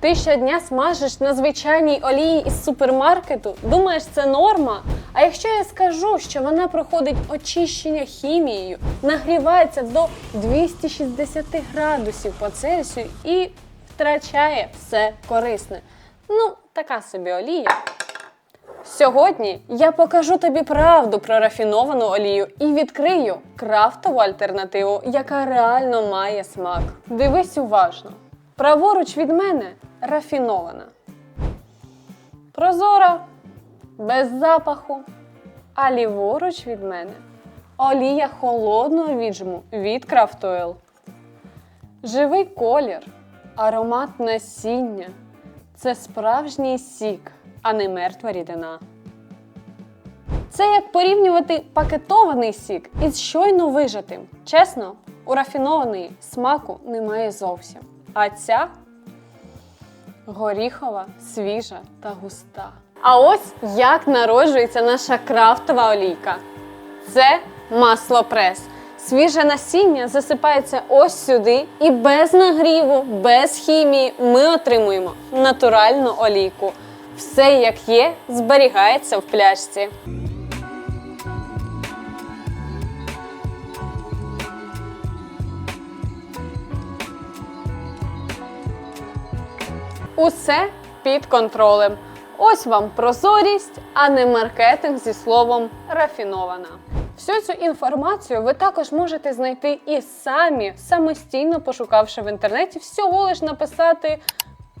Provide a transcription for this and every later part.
Ти щодня смажиш на звичайній олії із супермаркету? Думаєш, це норма? А якщо я скажу, що вона проходить очищення хімією, нагрівається до 260 градусів по Цельсію і втрачає все корисне. Ну, така собі олія. Сьогодні я покажу тобі правду про рафіновану олію і відкрию крафтову альтернативу, яка реально має смак. Дивись уважно. Праворуч від мене рафінована. Прозора, без запаху. А ліворуч від мене олія холодного віджиму від Oil. Живий колір, аромат насіння. Це справжній сік, а не мертва рідина. Це як порівнювати пакетований сік із щойно вижатим. Чесно, у рафінованої смаку немає зовсім. А ця горіхова, свіжа та густа. А ось як народжується наша крафтова олійка. Це масло прес. Свіже насіння засипається ось сюди, і без нагріву, без хімії ми отримуємо натуральну олійку. Все як є, зберігається в пляшці. Усе під контролем. Ось вам прозорість, а не маркетинг зі словом рафінована. Всю цю інформацію ви також можете знайти і самі, самостійно пошукавши в інтернеті, всього лиш написати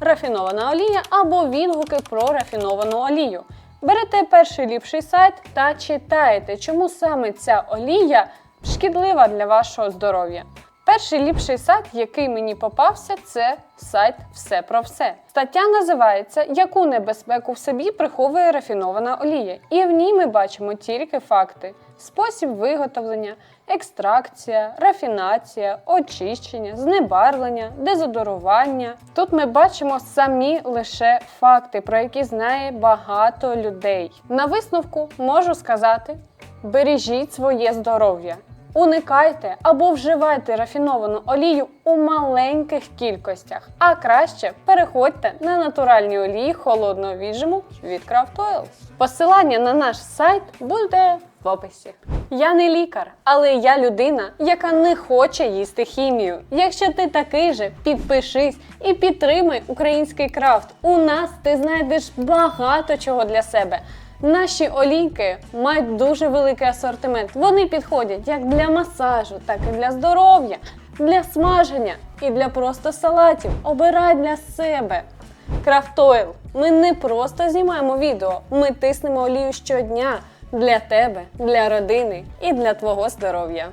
рафінована олія або відгуки про рафіновану олію. Берете перший ліпший сайт та читаєте, чому саме ця олія шкідлива для вашого здоров'я. Перший ліпший сайт, який мені попався, це сайт Все про все. Стаття називається Яку небезпеку в собі приховує рафінована олія. І в ній ми бачимо тільки факти: спосіб виготовлення, екстракція, рафінація, очищення, знебарвлення, дезодорування. Тут ми бачимо самі лише факти, про які знає багато людей. На висновку можу сказати: бережіть своє здоров'я. Уникайте або вживайте рафіновану олію у маленьких кількостях, а краще переходьте на натуральні олії холодного віджиму від Craft Oil. Посилання на наш сайт буде в описі. Я не лікар, але я людина, яка не хоче їсти хімію. Якщо ти такий же, підпишись і підтримай український крафт. У нас ти знайдеш багато чого для себе. Наші олійки мають дуже великий асортимент. Вони підходять як для масажу, так і для здоров'я, для смаження і для просто салатів. Обирай для себе. Крафтойл. Ми не просто знімаємо відео, ми тиснемо олію щодня для тебе, для родини і для твого здоров'я.